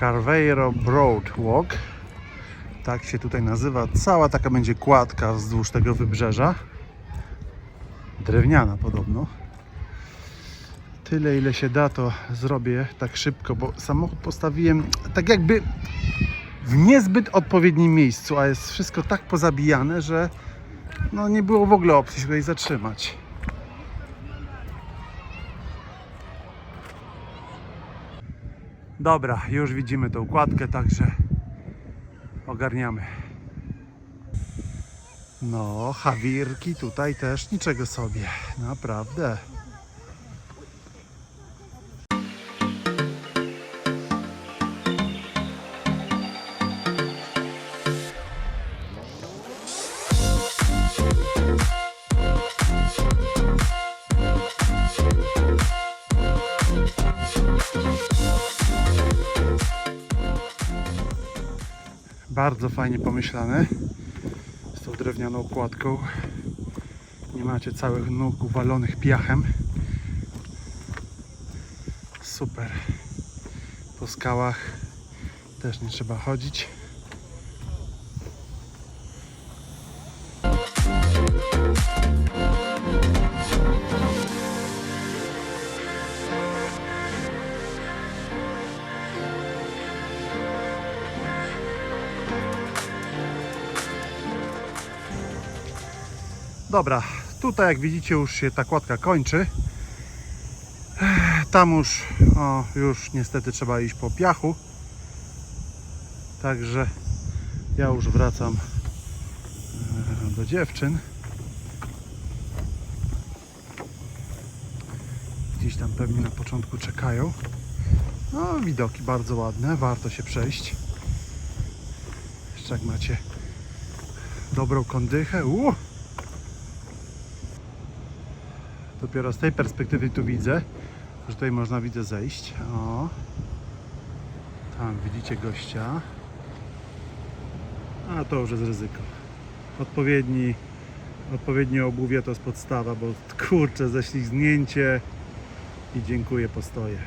Carveiro Broad Walk. Tak się tutaj nazywa. Cała taka będzie kładka wzdłuż tego wybrzeża. Drewniana podobno. Tyle ile się da to zrobię tak szybko, bo samochód postawiłem tak jakby w niezbyt odpowiednim miejscu, a jest wszystko tak pozabijane, że no nie było w ogóle opcji się tutaj zatrzymać. Dobra, już widzimy tą układkę, także ogarniamy. No, hawirki tutaj też niczego sobie, naprawdę. Bardzo fajnie pomyślane z tą drewnianą kładką. Nie macie całych nóg uwalonych piachem. Super. Po skałach też nie trzeba chodzić. Dobra, tutaj jak widzicie już się ta kładka kończy. Tam już, o, już niestety trzeba iść po piachu. Także ja już wracam e, do dziewczyn. Gdzieś tam pewnie na początku czekają. No, widoki bardzo ładne, warto się przejść. Jeszcze jak macie dobrą kondychę. Dopiero z tej perspektywy tu widzę, że tutaj można widzę zejść. O. Tam widzicie gościa. A to już jest ryzyko. Odpowiedni, odpowiednie obuwie to jest podstawa, bo kurczę, ześlizgnięcie i dziękuję, postoję.